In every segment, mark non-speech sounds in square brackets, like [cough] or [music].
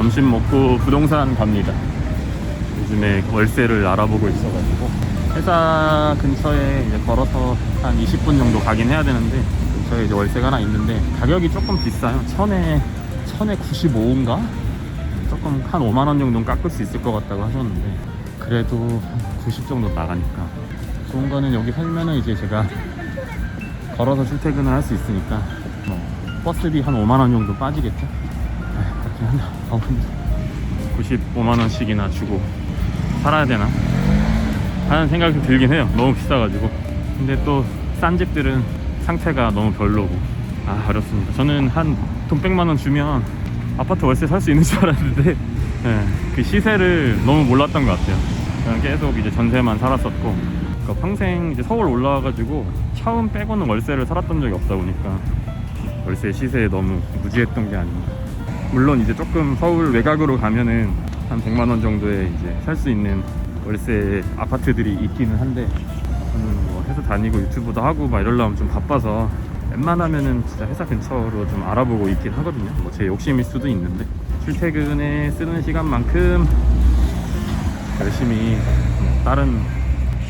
네, 점심 먹고 부동산 갑니다. 요즘에 월세를 알아보고 있어가지고 회사 근처에 이제 걸어서 한 20분 정도 가긴 해야 되는데 근처에 이제 월세가 하나 있는데 가격이 조금 비싸요. 천에 천에 95인가? 조금 한 5만 원 정도는 깎을 수 있을 것 같다고 하셨는데 그래도 한90 정도 나가니까 좋은 거는 여기 살면은 이제 제가 걸어서 출퇴근을 할 수 있으니까 뭐 버스비 한 5만 원 정도 빠지겠죠? 95만 원씩이나 주고 살아야 되나 하는 생각이 좀 들긴 해요. 너무 비싸가지고. 근데 또 싼 집들은 상태가 너무 별로고 아 어렵습니다. 저는 한 돈 100만 원 주면 아파트 월세 살 수 있는 줄 알았는데 [laughs] 예, 그 시세를 너무 몰랐던 것 같아요. 그냥 계속 이제 전세만 살았었고 그러니까 평생 이제 서울 올라와가지고 처음 빼고는 월세를 살았던 적이 없다 보니까 월세 시세에 너무 무지했던 게 아닌가. 물론 이제 조금 서울 외곽으로 가면은 한 100만 원 정도에 이제 살 수 있는 월세 아파트들이 있기는 한데 저는 뭐 회사 다니고 유튜브도 하고 막 이러려면 좀 바빠서 웬만하면은 진짜 회사 근처로 좀 알아보고 있긴 하거든요. 뭐 제 욕심일 수도 있는데 출퇴근에 쓰는 시간만큼 열심히 다른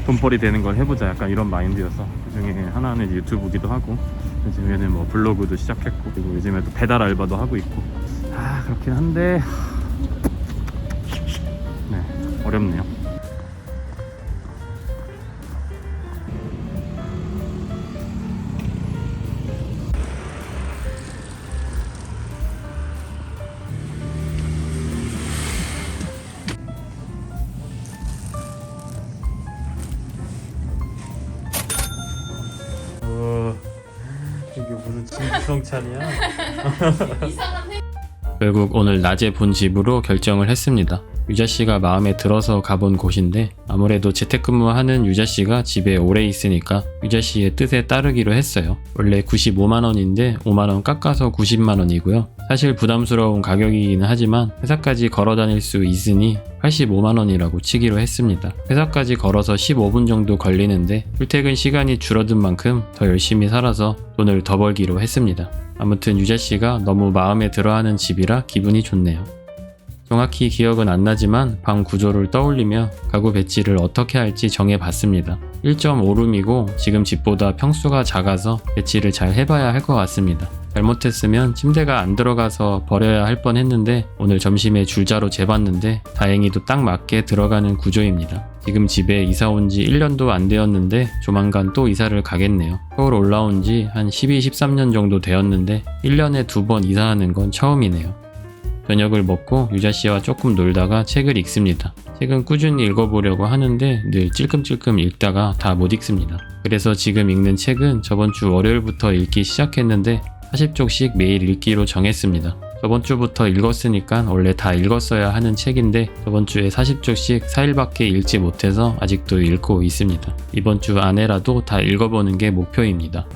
돈벌이 되는 걸 해보자 약간 이런 마인드여서 그 중에 하나는 유튜브기도 하고 요즘에는 뭐 블로그도 시작했고 그리고 요즘에 또 배달 알바도 하고 있고 아 그렇긴 한데. 네 어렵네요. 어 이게 무슨 진수성찬이야 [laughs] 결국 오늘 낮에 본 집으로 결정을 했습니다. 유자 씨가 마음에 들어서 가본 곳인데 아무래도 재택근무하는 유자 씨가 집에 오래 있으니까 유자 씨의 뜻에 따르기로 했어요. 원래 95만 원인데 5만 원 깎아서 90만 원이고요. 사실 부담스러운 가격이기는 하지만 회사까지 걸어 다닐 수 있으니 85만 원이라고 치기로 했습니다. 회사까지 걸어서 15분 정도 걸리는데 출퇴근 시간이 줄어든 만큼 더 열심히 살아서 돈을 더 벌기로 했습니다. 아무튼 유자 씨가 너무 마음에 들어하는 집이라 기분이 좋네요. 정확히 기억은 안 나지만 방 구조를 떠올리며 가구 배치를 어떻게 할지 정해봤습니다. 1.5룸이고 지금 집보다 평수가 작아서 배치를 잘 해봐야 할 것 같습니다. 잘못했으면 침대가 안 들어가서 버려야 할 뻔 했는데 오늘 점심에 줄자로 재봤는데 다행히도 딱 맞게 들어가는 구조입니다. 지금 집에 이사 온 지 1년도 안 되었는데 조만간 또 이사를 가겠네요. 서울 올라온 지 한 12, 13년 정도 되었는데 1년에 두 번 이사하는 건 처음이네요. 저녁을 먹고 유자 씨와 조금 놀다가 책을 읽습니다. 책은 꾸준히 읽어보려고 하는데 늘 찔끔찔끔 읽다가 다 못 읽습니다. 그래서 지금 읽는 책은 저번 주 월요일부터 읽기 시작했는데 40쪽씩 매일 읽기로 정했습니다. 저번 주부터 읽었으니까 원래 다 읽었어야 하는 책인데 저번 주에 40쪽씩 4일밖에 읽지 못해서 아직도 읽고 있습니다. 이번 주 안에라도 다 읽어보는 게 목표입니다.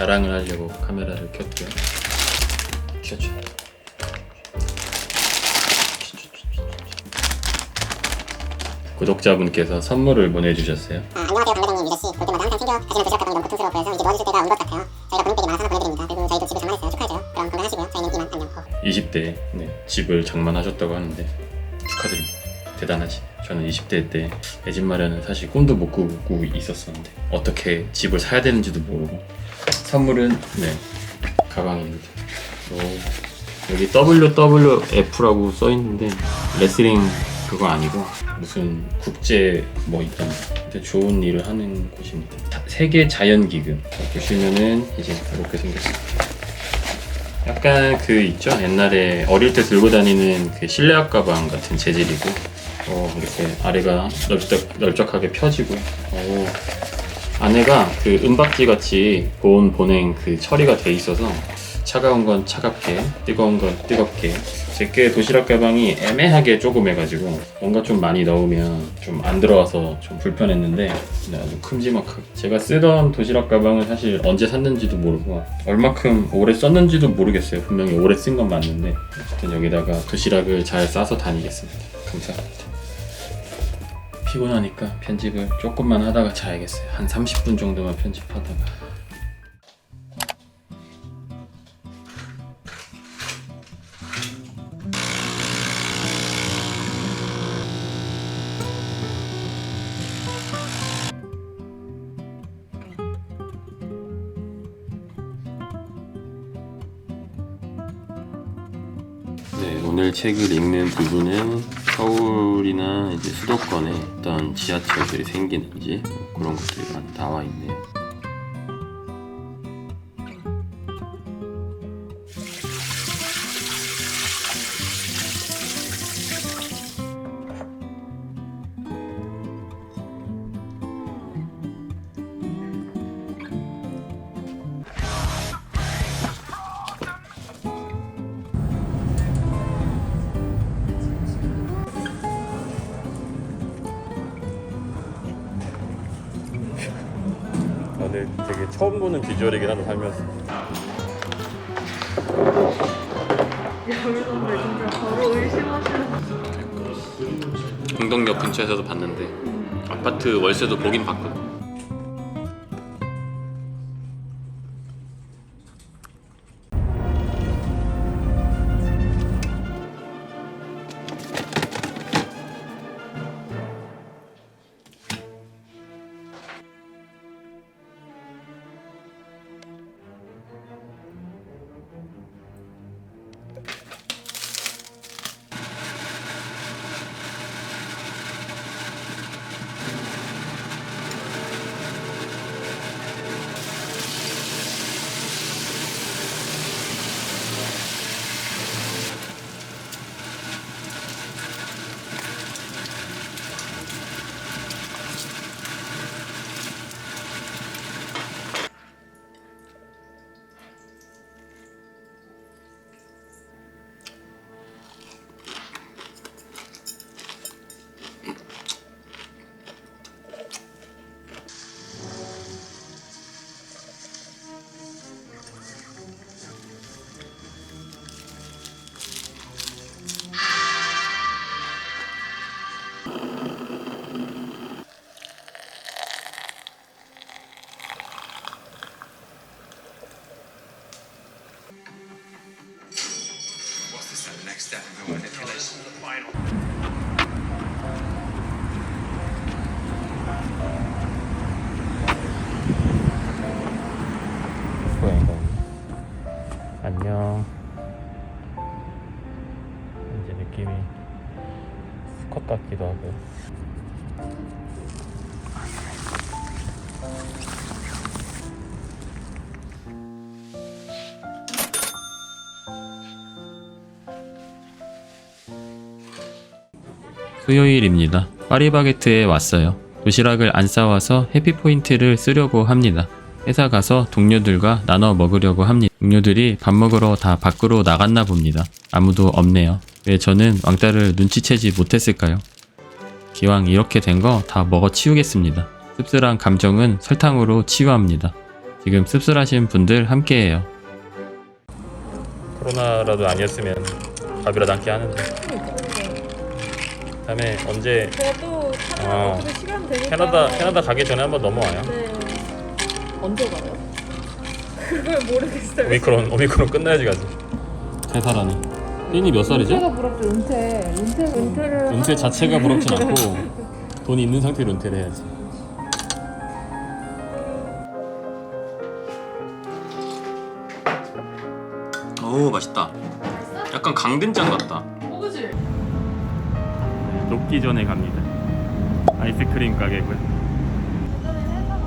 자랑을 하려고 카메라를 켰고요. 켜줘. 구독자분께서 선물을 보내주셨어요. 아, 안녕하세요 강대장님 유저씨 볼 때마다 항상 챙겨 가시는 도시락 가방이 너무 고통스러워 보여서 이제 도와주실 때가 온 것 같아요 저희가 본인들이 많아서 하나 보내드립니다 그리고 저희도 집을 장만했어요 축하해줘요 그럼 건강하시고요 저희는 이만 안녕 어. 20대 네, 집을 장만하셨다고 하는데 축하드립니다. 대단하시. 저는 20대 때 내 집 마련은 사실 꿈도 못 꾸고 있었었는데 어떻게 집을 사야 되는지도 모르고 선물은 네 가방입니다. 오, 여기 WWF라고 써 있는데 레슬링 그거 아니고 무슨 국제 뭐 있던 되게 좋은 일을 하는 곳입니다. 자- 세계 자연기금 보시면은 이제 이렇게 생겼어요. 약간 그 있죠 옛날에 어릴 때 들고 다니는 그 실내화 가방 같은 재질이고 어 이렇게 아래가 넓적, 넓적하게 펴지고 오 안에가 그 은박지 같이 보온 보냉 그 처리가 돼 있어서 차가운 건 차갑게, 뜨거운 건 뜨겁게. 제게 도시락 가방이 애매하게 조그매가지고 뭔가 좀 많이 넣으면 좀 안 들어와서 좀 불편했는데 근데 아주 큼지막하게. 제가 쓰던 도시락 가방은 사실 언제 샀는지도 모르고 얼마큼 오래 썼는지도 모르겠어요. 분명히 오래 쓴 건 맞는데 여기다가 도시락을 잘 싸서 다니겠습니다. 감사합니다. 피곤하니까 편집을 조금만 하다가 자야겠어요. 한 30분 정도만 편집하다가. 네, 오늘 책을 읽는 부분은 서울이나 이제 수도권에 어떤 지하철들이 생기는지 뭐 그런 것들이 많이 나와 있네요. 오늘 되게 처음 보는 비주얼이긴 하다 살면서. 여기 선배 진짜 바로 의심하시는 흥동역 근처에서도 봤는데 아파트 월세도 보긴 봤거든. 수요일입니다. 파리바게트에 왔어요. 도시락을 안 싸와서 해피포인트를 쓰려고 합니다. 회사 가서 동료들과 나눠 먹으려고 합니다. 동료들이 밥 먹으러 다 밖으로 나갔나 봅니다. 아무도 없네요. 왜 저는 왕따를 눈치채지 못했을까요? 기왕 이렇게 된 거 다 먹어 치우겠습니다. 씁쓸한 감정은 설탕으로 치유합니다. 지금 씁쓸하신 분들 함께해요. 코로나라도 아니었으면 밥이라도 함께 하는데. 다음에 언제 저도 캐나다 어. 어떻게 시간 되니까 캐나다 캐나다 가기 전에 한번 넘어와요. 네 언제 가요? 그걸 모르겠어요 오미크론 오미크론 끝나야지 가지. 세 살하네. 린이 몇 살이죠? 은퇴가 부럽죠 은퇴 은퇴 은퇴를 은퇴 자체가 부럽진 않고 [laughs] 돈이 있는 상태로 은퇴를 해야지. 오 맛있다. 약간 강된장 같다. 녹기 전에 갑니다. 아이스크림 가게고요. 예전에 회사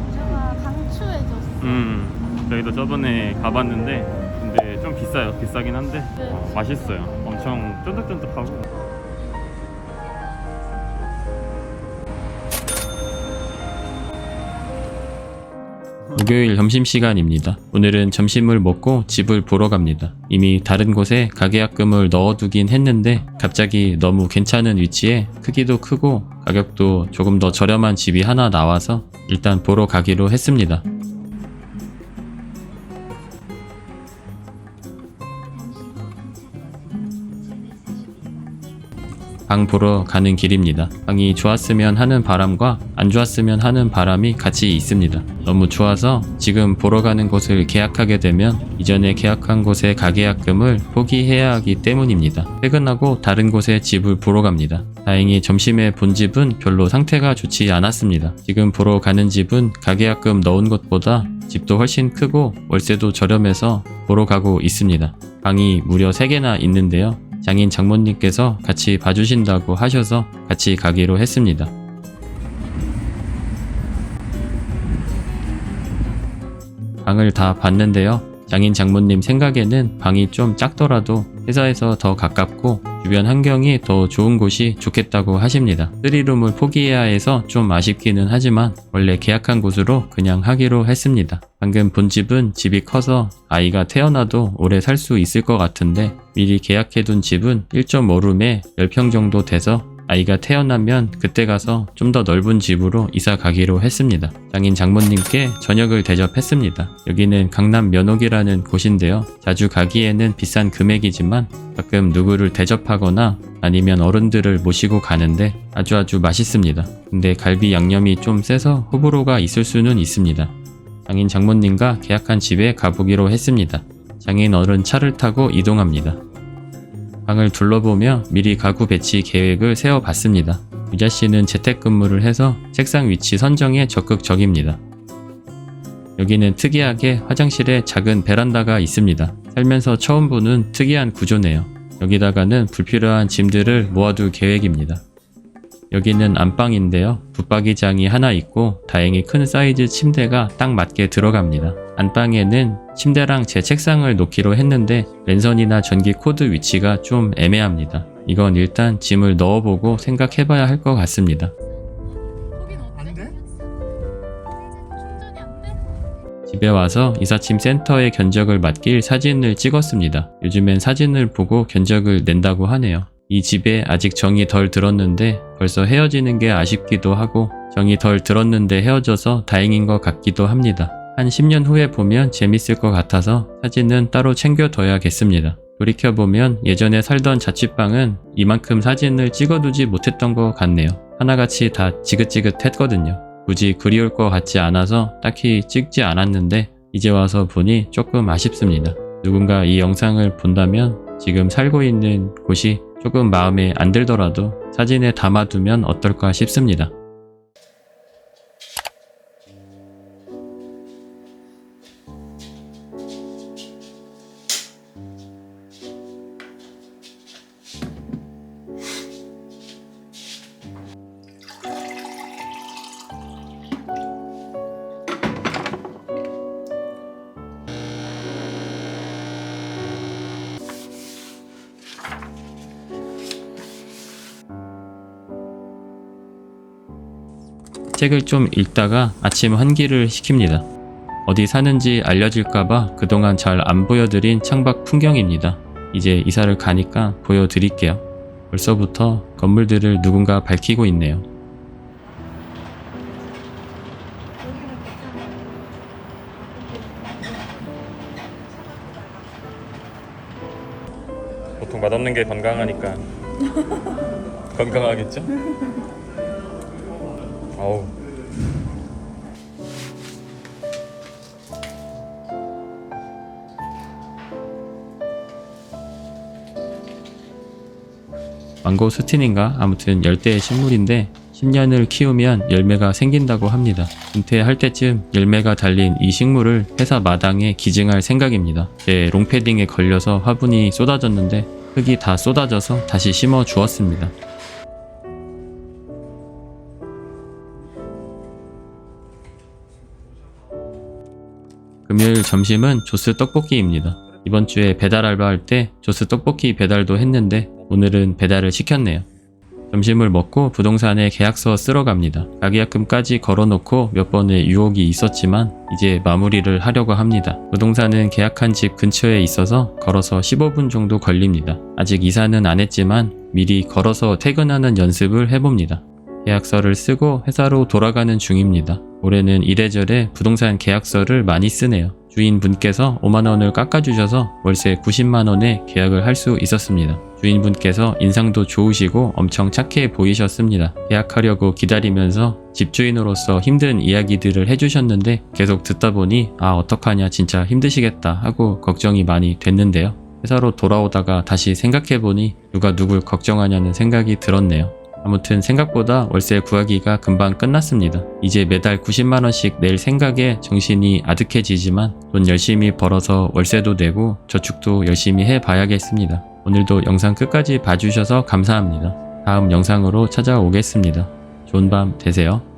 강추해줬어. 음 저희도 저번에 가봤는데 근데 좀 비싸요. 비싸긴 한데 네. 어, 맛있어요. 엄청 쫀득쫀득하고. 목요일 점심시간입니다. 오늘은 점심을 먹고 집을 보러 갑니다. 이미 다른 곳에 가계약금을 넣어두긴 했는데 갑자기 너무 괜찮은 위치에 크기도 크고 가격도 조금 더 저렴한 집이 하나 나와서 일단 보러 가기로 했습니다. 방 보러 가는 길입니다. 방이 좋았으면 하는 바람과 안 좋았으면 하는 바람이 같이 있습니다. 너무 좋아서 지금 보러 가는 곳을 계약하게 되면 이전에 계약한 곳의 가계약금을 포기해야 하기 때문입니다. 퇴근하고 다른 곳에 집을 보러 갑니다. 다행히 점심에 본 집은 별로 상태가 좋지 않았습니다. 지금 보러 가는 집은 가계약금 넣은 곳보다 집도 훨씬 크고 월세도 저렴해서 보러 가고 있습니다. 방이 무려 3개나 있는데요. 장인 장모님께서 같이 봐주신다고 하셔서 같이 가기로 했습니다. 방을 다 봤는데요. 장인 장모님 생각에는 방이 좀 작더라도 회사에서 더 가깝고 주변 환경이 더 좋은 곳이 좋겠다고 하십니다. 3룸을 포기해야 해서 좀 아쉽기는 하지만 원래 계약한 곳으로 그냥 하기로 했습니다. 방금 본 집은 집이 커서 아이가 태어나도 오래 살 수 있을 것 같은데 미리 계약해둔 집은 1.5룸에 10평 정도 돼서 아이가 태어나면 그때 가서 좀 더 넓은 집으로 이사 가기로 했습니다. 장인 장모님께 저녁을 대접했습니다. 여기는 강남 면옥이라는 곳인데요. 자주 가기에는 비싼 금액이지만 가끔 누구를 대접하거나 아니면 어른들을 모시고 가는데 아주 아주 맛있습니다. 근데 갈비 양념이 좀 세서 호불호가 있을 수는 있습니다. 장인 장모님과 계약한 집에 가보기로 했습니다. 장인 어른 차를 타고 이동합니다. 방을 둘러보며 미리 가구 배치 계획을 세워봤습니다. 유자 씨는 재택근무를 해서 책상 위치 선정에 적극적입니다. 여기는 특이하게 화장실에 작은 베란다가 있습니다. 살면서 처음 보는 특이한 구조네요. 여기다가는 불필요한 짐들을 모아둘 계획입니다. 여기는 안방인데요. 붙박이장이 하나 있고 다행히 큰 사이즈 침대가 딱 맞게 들어갑니다. 안방에는 침대랑 제 책상을 놓기로 했는데 랜선이나 전기 코드 위치가 좀 애매합니다. 이건 일단 짐을 넣어보고 생각해봐야 할 것 같습니다. 집에 와서 이삿짐 센터에 견적을 맡길 사진을 찍었습니다. 요즘엔 사진을 보고 견적을 낸다고 하네요. 이 집에 아직 정이 덜 들었는데 벌써 헤어지는 게 아쉽기도 하고 정이 덜 들었는데 헤어져서 다행인 것 같기도 합니다. 한 10년 후에 보면 재밌을 것 같아서 사진은 따로 챙겨둬야겠습니다. 돌이켜보면 예전에 살던 자취방은 이만큼 사진을 찍어두지 못했던 것 같네요. 하나같이 다 지긋지긋했거든요. 굳이 그리울 것 같지 않아서 딱히 찍지 않았는데 이제 와서 보니 조금 아쉽습니다. 누군가 이 영상을 본다면 지금 살고 있는 곳이 조금 마음에 안 들더라도 사진에 담아두면 어떨까 싶습니다. 책을 좀 읽다가 아침 환기를 시킵니다. 어디 사는지 알려질까봐 그동안 잘 안 보여드린 창밖 풍경입니다. 이제 이사를 가니까 보여드릴게요. 벌써부터 건물들을 누군가 밝히고 있네요. 보통 맛없는 게 건강하니까 [laughs] 건강하겠죠? [laughs] 어우. 망고 스틴인가 아무튼 열대의 식물인데 10년을 키우면 열매가 생긴다고 합니다. 은퇴할 때쯤 열매가 달린 이 식물을 회사 마당에 기증할 생각입니다. 제 롱패딩에 걸려서 화분이 쏟아졌는데 흙이 다 쏟아져서 다시 심어 주었습니다. 금요일 점심은 조스 떡볶이입니다. 이번 주에 배달 알바할 때 조스 떡볶이 배달도 했는데 오늘은 배달을 시켰네요. 점심을 먹고 부동산에 계약서 쓰러 갑니다. 가계약금까지 걸어놓고 몇 번의 유혹이 있었지만 이제 마무리를 하려고 합니다. 부동산은 계약한 집 근처에 있어서 걸어서 15분 정도 걸립니다. 아직 이사는 안 했지만 미리 걸어서 퇴근하는 연습을 해봅니다. 계약서를 쓰고 회사로 돌아가는 중입니다. 올해는 이래저래 부동산 계약서를 많이 쓰네요. 주인분께서 5만원을 깎아주셔서 월세 90만원에 계약을 할 수 있었습니다. 주인분께서 인상도 좋으시고 엄청 착해 보이셨습니다. 계약하려고 기다리면서 집주인으로서 힘든 이야기들을 해주셨는데 계속 듣다 보니 아 어떡하냐 진짜 힘드시겠다 하고 걱정이 많이 됐는데요. 회사로 돌아오다가 다시 생각해보니 누가 누굴 걱정하냐는 생각이 들었네요. 아무튼 생각보다 월세 구하기가 금방 끝났습니다. 이제 매달 90만원씩 낼 생각에 정신이 아득해지지만 돈 열심히 벌어서 월세도 내고 저축도 열심히 해봐야겠습니다. 오늘도 영상 끝까지 봐주셔서 감사합니다. 다음 영상으로 찾아오겠습니다. 좋은 밤 되세요.